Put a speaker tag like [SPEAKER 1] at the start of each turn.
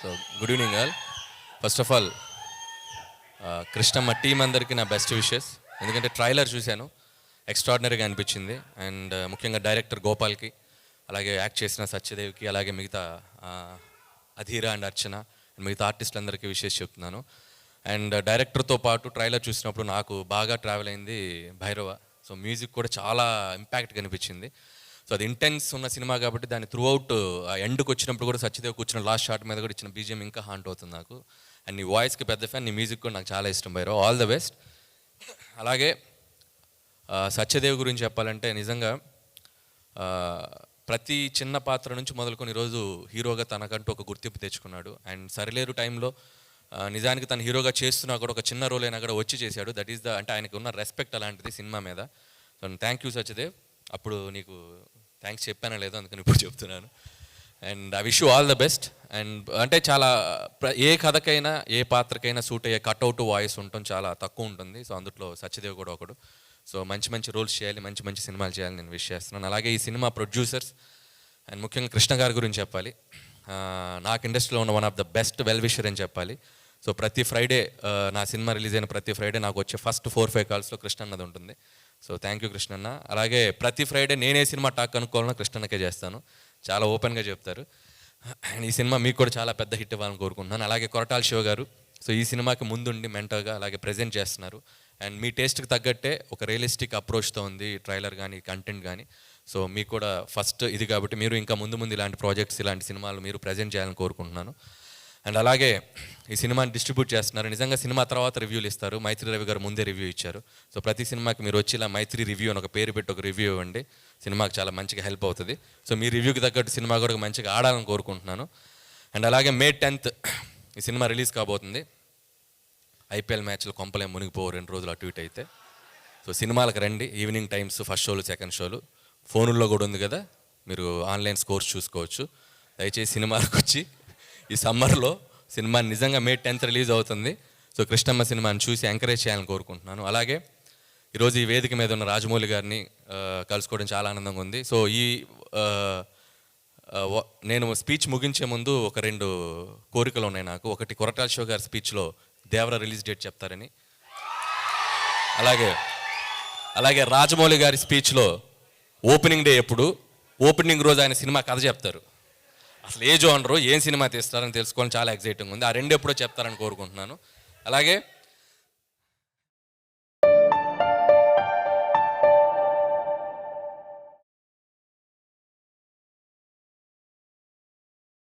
[SPEAKER 1] So good evening all first of all Krishnamma team అందరికీ నా best wishes ఎందుకంటే trailer చూశాను. ఎక్స్ట్రాడినరీగా అనిపించింది. అండ్ uh, ముఖ్యంగా డైరెక్టర్ గోపాల్కి అలాగే యాక్ట్ చేసిన సత్యదేవ్కి అలాగే మిగతా అధీర అండ్ అర్చన అండ్ మిగతా ఆర్టిస్టులందరికీ విషెస్ చెప్తున్నాను. అండ్ డైరెక్టర్తో uh, పాటు ట్రైలర్ చూసినప్పుడు నాకు బాగా ట్రావెల్ అయింది భైరవ. సో మ్యూజిక్ కూడా చాలా ఇంపాక్ట్ కనిపించింది సో అది ఇంటెన్స్ ఉన్న సినిమా కాబట్టి దాని త్రూ అవుట్ ఎండ్కి వచ్చినప్పుడు కూడా సత్యదేవ్ కూర్చున్న లాస్ట్ షాట్ మీద కూడా ఇచ్చిన బీజియం ఇంకా హాంట్ అవుతుంది నాకు. అండ్ నీ వాయిస్కి పెద్ద ఫ్యాన్ నీ మ్యూజిక్ కూడా నాకు చాలా ఇష్టం బైరో ఆల్ ద బెస్ట్ అలాగే సత్యదేవ్ గురించి చెప్పాలంటే నిజంగా ప్రతి చిన్న పాత్ర నుంచి మొదలుకొని ఈరోజు హీరోగా తనకంటూ ఒక గుర్తింపు తెచ్చుకున్నాడు. అండ్ సరిలేరు టైంలో నిజానికి తను హీరోగా చేస్తున్నా కూడా ఒక చిన్న రోల్ అయినా కూడా వచ్చి చేశాడు. దట్ ఈస్ ద అంటే ఆయనకు ఉన్న రెస్పెక్ట్ అలాంటిది సినిమా మీద. So thank you Satyadev. అప్పుడు నీకు థ్యాంక్స్ చెప్పానో లేదో అందుకని ఇప్పుడు చెప్తున్నాను. And I wish you all the best and అంటే చాలా ఏ కథకైనా ఏ పాత్రకైనా సూట్ అయ్యే కట్అవుట్ వాయిస్ ఉండటం చాలా తక్కువ ఉంటుంది. సో అందులో సత్యదేవ్ కూడా ఒకడు. సో మంచి మంచి రోల్స్ చేయాలి మంచి మంచి సినిమాలు చేయాలి నేను విష్ చేస్తున్నాను. అలాగే ఈ సినిమా ప్రొడ్యూసర్స్ అండ్ ముఖ్యంగా కృష్ణ గారి గురించి చెప్పాలి. నాకు ఇండస్ట్రీలో ఉన్న one of the best well wisher అని చెప్పాలి. సో ప్రతి ఫ్రైడే నా సినిమా రిలీజ్ అయిన ప్రతి ఫ్రైడే నాకు వచ్చే ఫస్ట్ ఫోర్ ఫైవ్ కాల్స్లో కృష్ణ అన్నది ఉంటుంది. సో థ్యాంక్ యూ కృష్ణన్న అలాగే ప్రతి ఫ్రైడే నేనే సినిమా టాక్ అనుకోవాలన్నా కృష్ణన్నకే చేస్తాను. చాలా ఓపెన్గా చెప్తారు. అండ్ ఈ సినిమా మీకు కూడా చాలా పెద్ద హిట్ ఇవ్వాలని కోరుకుంటున్నాను. అలాగే కొరటాల శివ గారు సో ఈ సినిమాకి ముందుండి మెంటర్గా అలాగే ప్రజెంట్ చేస్తున్నారు. అండ్ మీ టేస్ట్కి తగ్గట్టే ఒక రియలిస్టిక్ అప్రోచ్తో ఉంది ట్రైలర్ కానీ కంటెంట్ కానీ సో మీకు కూడా ఫస్ట్ ఇది కాబట్టి మీరు ఇంకా ముందు ముందు ఇలాంటి ప్రాజెక్ట్స్ ఇలాంటి సినిమాలు మీరు ప్రజెంట్ చేయాలని కోరుకుంటున్నాను. అండ్ అలాగే ఈ సినిమాని డిస్ట్రిబ్యూట్ చేస్తున్నారు. నిజంగా సినిమా తర్వాత రివ్యూలు ఇస్తారు. మైత్రి రవి గారు ముందే రివ్యూ ఇచ్చారు. సో ప్రతి సినిమాకి మీరు వచ్చి ఇలా మైత్రి రివ్యూ అని ఒక పేరు పెట్టి ఒక రివ్యూ ఇవ్వండి. సినిమాకి చాలా మంచిగా హెల్ప్ అవుతుంది. సో మీ రివ్యూకి తగ్గట్టు సినిమా కూడా మంచిగా ఆడాలని కోరుకుంటున్నాను. అండ్ అలాగే మే టెన్త్ ఈ సినిమా రిలీజ్ కాబోతుంది. ఐపీఎల్ మ్యాచ్లు కొంపలే మునిగిపోవు. రెండు రోజులు అటు ఇటు అయితే. సో సినిమాలకు రండి. ఈవినింగ్ టైమ్స్ ఫస్ట్ షోలు సెకండ్ షోలు. ఫోనుల్లో కూడా ఉంది కదా. మీరు ఆన్లైన్ స్కోర్స్ చూసుకోవచ్చు. దయచేసి సినిమాలకు వచ్చి ఈ సమ్మర్లో సినిమా నిజంగా మే టెన్త్ రిలీజ్ అవుతుంది. సో కృష్ణమ్మ సినిమాని చూసి ఎంకరేజ్ చేయాలని కోరుకుంటున్నాను. అలాగే ఈరోజు ఈ వేదిక మీద ఉన్న రాజమౌళి గారిని కలుసుకోవడం చాలా ఆనందంగా ఉంది. సో ఈ నేను స్పీచ్ ముగించే ముందు ఒక రెండు కోరికలు ఉన్నాయి నాకు. ఒకటి కొరటాల షో గారి స్పీచ్లో దేవర రిలీజ్ డేట్ చెప్తారని. అలాగే అలాగే రాజమౌళి గారి స్పీచ్లో ఓపెనింగ్ డే ఎప్పుడు? ఓపెనింగ్ రోజు ఆయన సినిమా కథ చెప్తారు. అసలు ఏ జోనరు ఏం సినిమా తీస్తారని తెలుసుకోవాలని చాలా ఎక్సైటింగ్ ఉంది. ఆ రెండు ఎప్పుడో చెప్తారని కోరుకుంటున్నాను. అలాగే